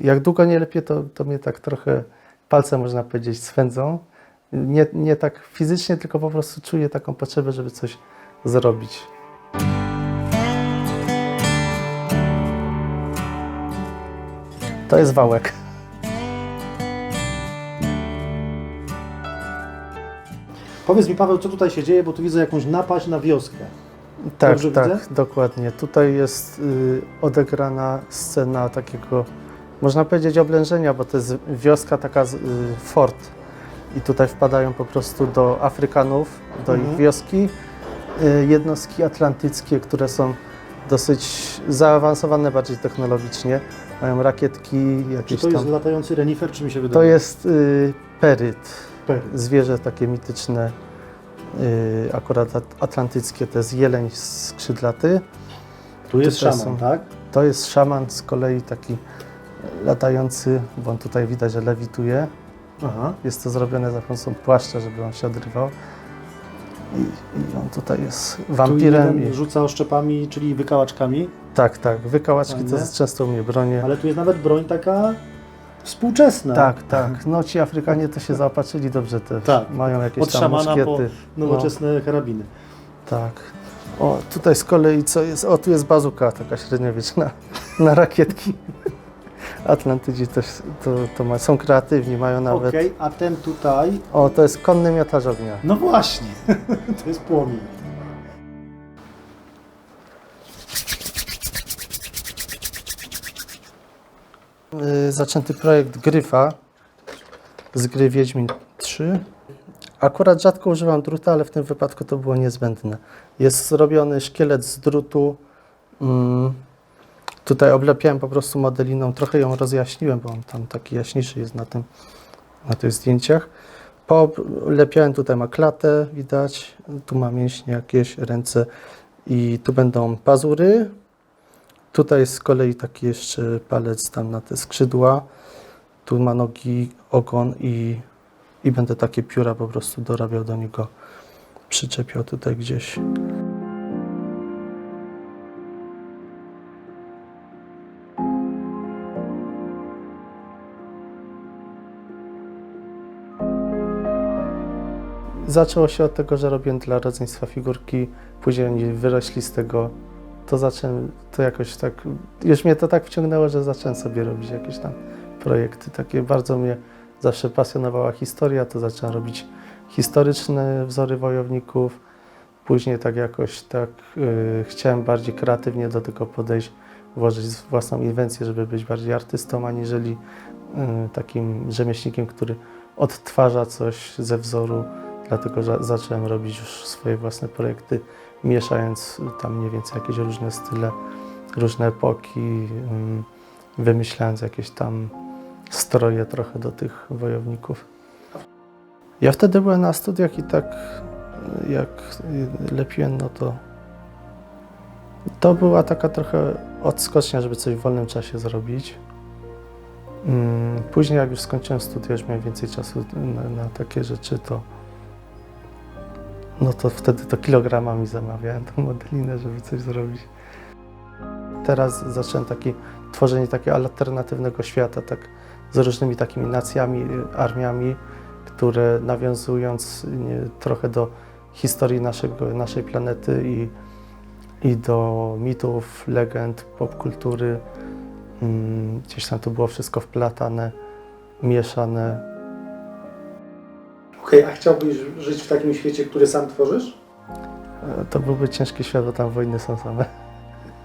Jak długo nie lepiej, to, to mnie tak trochę palce, można powiedzieć, swędzą. Nie, nie tak fizycznie, tylko po prostu czuję taką potrzebę, żeby coś zrobić. To jest wałek. Powiedz mi Paweł, co tutaj się dzieje, bo tu widzę jakąś napaść na wioskę. Tak, Dobrze tak, widzę? dokładnie. Tutaj jest y, odegrana scena takiego, można powiedzieć, oblężenia, bo to jest wioska, taka z- y, fort. I tutaj wpadają po prostu do Afrykanów, do Mhm. ich wioski, y, jednostki atlantyckie, które są dosyć zaawansowane bardziej technologicznie. Mają rakietki, Czy jakieś to jest tam. latający renifer, czy mi się To wydaje? jest y, peryt, Pery. zwierzę takie mityczne, y, akurat at- atlantyckie, to jest jeleń skrzydlaty. Tu jest tutaj szaman, są- tak? To jest szaman z kolei taki latający, bo on tutaj widać, że lewituje. Aha. Jest to zrobione za pomocą płaszcza, żeby on się odrywał. I, i on tutaj jest Tu wampirem. jeden I, rzuca oszczepami, czyli wykałaczkami, tak, tak. Wykałaczki to Fajne. jest często u mnie bronie. ale tu jest nawet broń taka współczesna. Tak, tak. No ci Afrykanie to się zaopatrzyli dobrze też. Tak. Mają jakieś Od tam szamana po muszkiety. nowoczesne karabiny. Tak. O, tutaj z kolei co jest? O, tu jest bazuka taka średniowieczna na rakietki. Atlantydzi też to, to ma, są kreatywni, mają nawet. Okej, a ten tutaj, O, to jest konny miotacz ognia. no właśnie, to jest płomień. Y, zaczęty projekt Gryfa z gry Wiedźmin 3. Akurat rzadko używam druta, ale w tym wypadku to było niezbędne. Jest zrobiony szkielet z drutu. Mm, tutaj oblepiałem po prostu modeliną, trochę ją rozjaśniłem, bo on tam taki jaśniejszy jest na, tym, na tych zdjęciach. Polepiałem, tutaj ma klatę, widać, tu ma mięśnie jakieś, ręce i tu będą pazury, Tutaj z kolei taki jeszcze palec tam na te skrzydła. Tu ma nogi, ogon i, i będę takie pióra po prostu dorabiał do niego. Przyczepiał tutaj gdzieś. Zaczęło się od tego, że robiłem dla rodzeństwa figurki, później oni wyrośli z tego to zacząłem, to jakoś tak, już mnie to tak wciągnęło, że zacząłem sobie robić jakieś tam projekty. Takie bardzo mnie zawsze pasjonowała historia, to zacząłem robić historyczne wzory wojowników. Później tak jakoś tak y, chciałem bardziej kreatywnie do tego podejść, włożyć własną inwencję, żeby być bardziej artystą, aniżeli y, takim rzemieślnikiem, który odtwarza coś ze wzoru. Dlatego zacząłem robić już swoje własne projekty mieszając tam mniej więcej jakieś różne style, różne epoki, ym, wymyślając jakieś tam stroje trochę do tych wojowników. Ja wtedy byłem na studiach i tak jak lepiłem, no to to była taka trochę odskocznia, żeby coś w wolnym czasie zrobić. Ym, Później jak już skończyłem studia, już miałem więcej czasu na, na takie rzeczy, to no to wtedy to kilogramami zamawiałem tą modelinę, żeby coś zrobić. Teraz zacząłem taki, tworzenie takiego alternatywnego świata, tak z różnymi takimi nacjami, armiami, które nawiązując nie, trochę do historii naszego, naszej planety i, i do mitów, legend, popkultury, mm, gdzieś tam to było wszystko wplatane, mieszane. Okej, a chciałbyś żyć w takim świecie, który sam tworzysz? E, To byłby ciężki świat, bo tam wojny są same.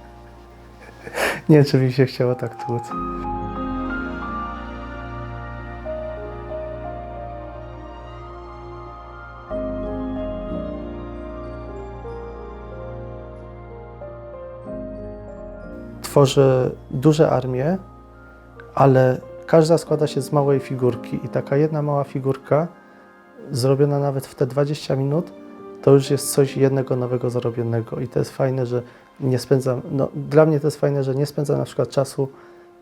Nie czy mi się chciało tak tłuc. Tworzę duże armie, ale każda składa się z małej figurki i taka jedna mała figurka, zrobiona nawet w te 20 minut, to już jest coś jednego nowego zarobionego i to jest fajne, że nie spędzam, no dla mnie to jest fajne, że nie spędzam na przykład czasu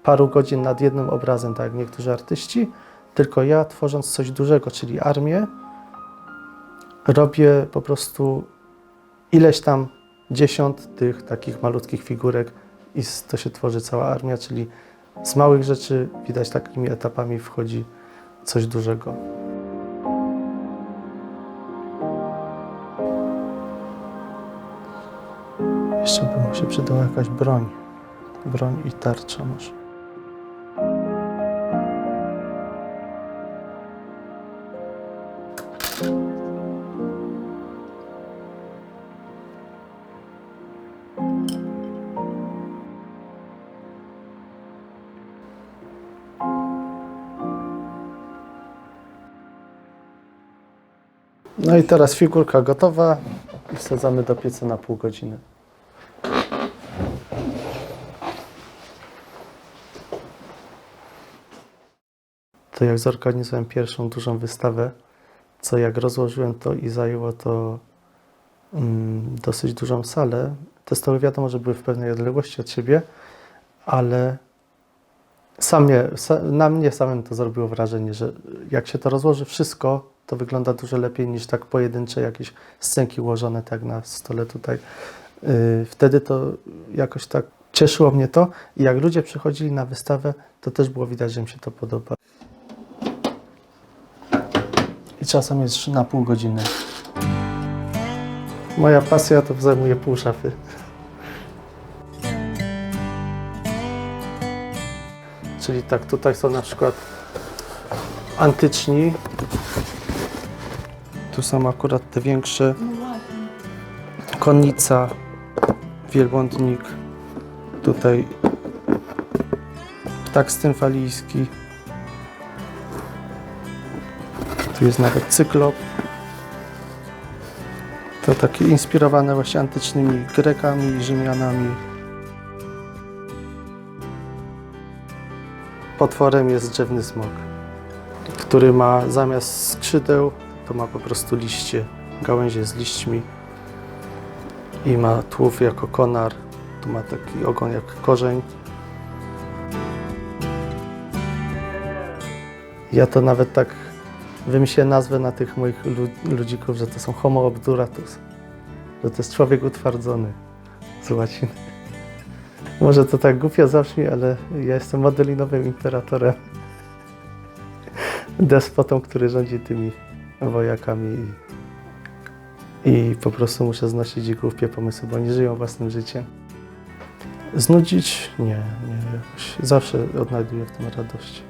paru godzin nad jednym obrazem, tak jak niektórzy artyści, tylko ja tworząc coś dużego, czyli armię, robię po prostu ileś tam dziesiąt tych takich malutkich figurek i to się tworzy cała armia, czyli z małych rzeczy widać takimi etapami wchodzi coś dużego. Jeszcze by mu się przydała jakaś broń. Broń i tarcza może. No i teraz figurka gotowa i wsadzamy do pieca na pół godziny. To jak zorganizowałem pierwszą dużą wystawę, co jak rozłożyłem to i zajęło to mm, dosyć dużą salę. Te stoły wiadomo, że były w pewnej odległości od siebie, ale samie, sa, na mnie samym to zrobiło wrażenie, że jak się to rozłoży wszystko, to wygląda dużo lepiej niż tak pojedyncze jakieś scenki ułożone tak na stole tutaj. Yy, wtedy to jakoś tak cieszyło mnie to i jak ludzie przychodzili na wystawę, to też było widać, że im się to podoba. I czasem jest na pół godziny. Moja pasja to zajmuje pół szafy. Czyli tak, tutaj są na przykład antyczni. Tu są akurat te większe. Konnica, wielbłądnik. Tutaj ptak stymfalijski. Tu jest nawet cyklop. To takie inspirowane właśnie antycznymi Grekami i Rzymianami. Potworem jest drzewny smok, który ma zamiast skrzydeł, to ma po prostu liście, gałęzie z liśćmi i ma tułów jako konar, tu ma taki ogon jak korzeń. Ja to nawet tak wymyśliłem nazwę na tych moich lu- ludzików, że to są homo obduratus, że to jest człowiek utwardzony z łaciny. Może to tak głupio zabrzmi, ale ja jestem modelinowym imperatorem. Despotą, który rządzi tymi wojakami i, i po prostu muszę znosić ich głupie pomysły, bo oni żyją własnym życiem. Znudzić? Nie, nie, jakoś zawsze odnajduję w tym radość.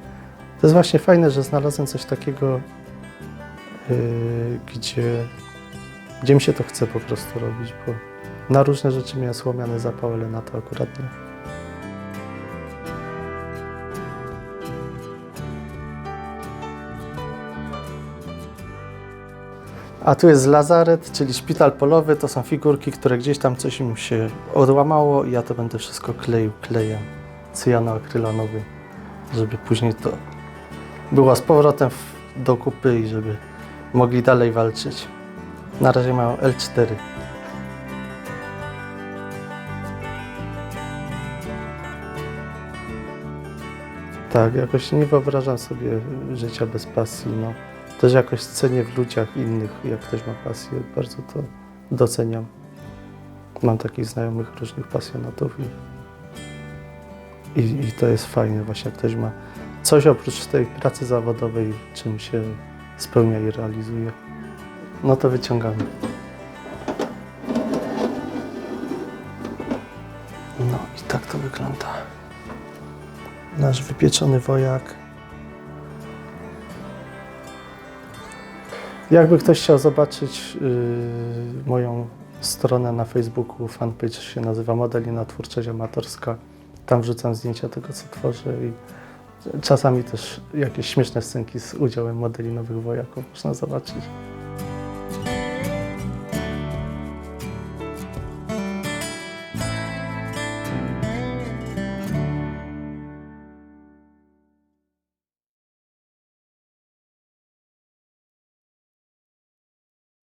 To jest właśnie fajne, że znalazłem coś takiego, yy, gdzie, gdzie mi się to chce po prostu robić, bo na różne rzeczy miałem słomiany zapał, ale na to akurat nie. A tu jest lazaret, czyli szpital polowy. To są figurki, które gdzieś tam coś im się odłamało i ja to będę wszystko kleił klejem cyjanoakrylonowym, żeby później to było z powrotem w- do kupy i żeby mogli dalej walczyć. Na razie mają L4. Tak, jakoś nie wyobrażam sobie życia bez pasji. No. Też jakoś cenię w ludziach innych, jak ktoś ma pasję, bardzo to doceniam. Mam takich znajomych różnych pasjonatów i, i, i to jest fajne właśnie, jak ktoś ma coś oprócz tej pracy zawodowej, czym się spełnia i realizuje. No to wyciągamy. No i tak to wygląda. Nasz wypieczony wojak. Jakby ktoś chciał zobaczyć yy, moją stronę na Facebooku, fanpage się nazywa Modelina Twórczość Amatorska. Tam wrzucam zdjęcia tego, co tworzę i czasami też jakieś śmieszne scenki z udziałem modelinowych wojaków można zobaczyć.